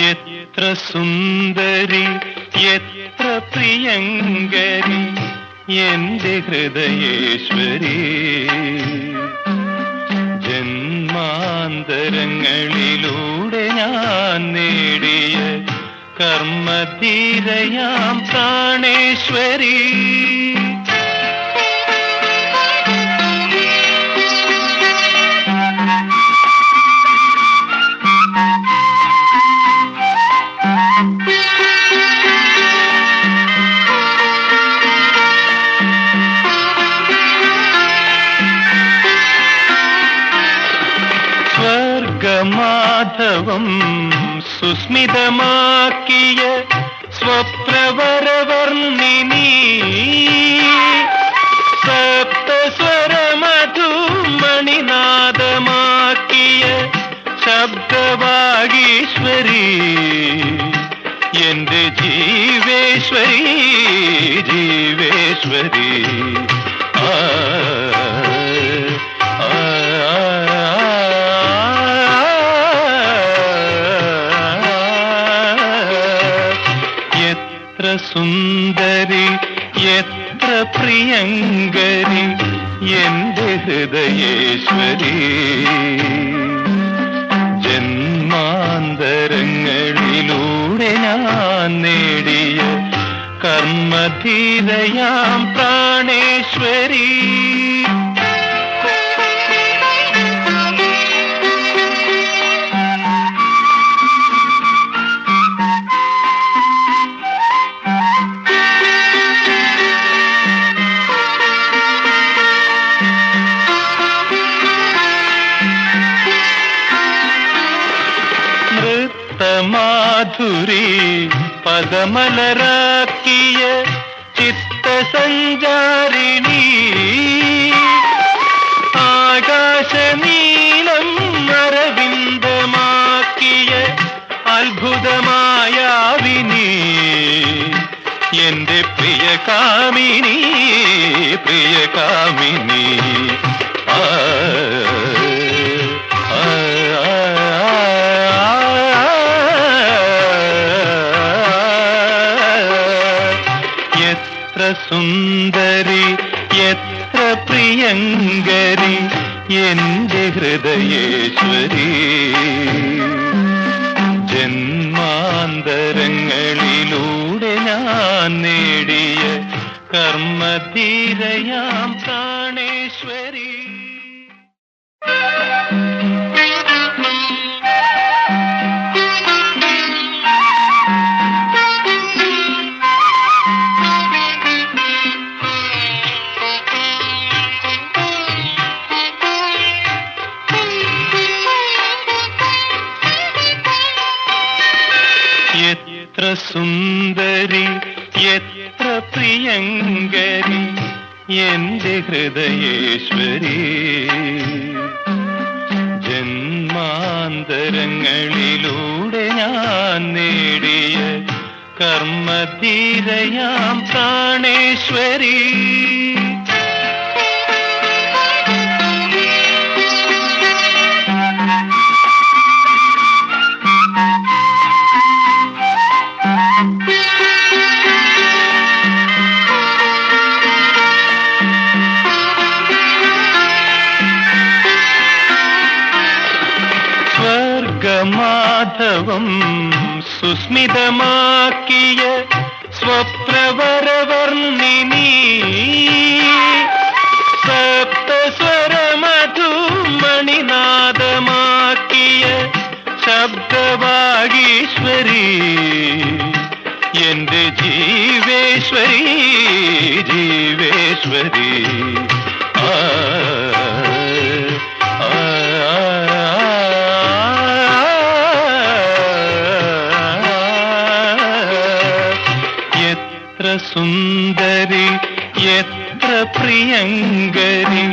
എത്ര സുന്ദരി എത്ര പ്രിയങ്കരി എന്റെ ഹൃദയേശ്വരി. ജന്മാന്തരങ്ങളിലൂടെ ഞാൻ നേടിയ കർമ്മധീരയാം പ്രാണേശ്വരി. സ്വർഗമാധവം സുസ്മിതമാക്കിയ സ്വപ്നവരവർണിനി. സപ്തസ്വരമധുമണിനാദമാക്കിയ ശബ്ദവാഗീശ്വരി. എന്റെ ജീവേശ്വരി ജീവേശ്വരി. സുന്ദരി എത്ര പ്രിയങ്കരി എന്റെ ഹൃദയേശ്വരി. ജന്മാന്തരങ്ങളിലൂടെ ഞാൻ നേടിയ കർമ്മധീരയാം പ്രാണേശ്വരി. നൃത്തമാധുരി പദമലരാക്കിയ ചിത്തസഞ്ചാരിണി ആകാശനീലം അരവിന്ദമാക്കിയ അത്ഭുതമായാവിനി എന്റെ പ്രിയ കാമിനി പ്രിയ കാമിനി ആ, സുന്ദരി എത്ര പ്രിയങ്കരി എന്റെ ഹൃദയേശ്വരി. ജന്മാന്തരങ്ങളിലൂടെ ഞാൻ നേടിയ കർമ്മധീരയാം പ്രാണേശ്വരി എത്ര സുന്ദരി എത്ര പ്രിയങ്കരി എന്റെ ഹൃദയേശ്വരി. ജന്മാന്തരങ്ങളിലൂടെ ഞാൻ നേടിയ കർമ്മധീരയാം പ്രാണേശ്വരി. സ്വർഗമാധവം സുസ്മിതമാക്കിയ സ്വപ്നവരവർണിനി. സപ്തസ്വരമധുമണിനാദമാക്കിയ ശബ്ദവാഗീശ്വരി. എന്റെ ജീവേശ്വരി ജീവേശ്വരി. ആ, സുന്ദരി എത്ര പ്രിയങ്കരി.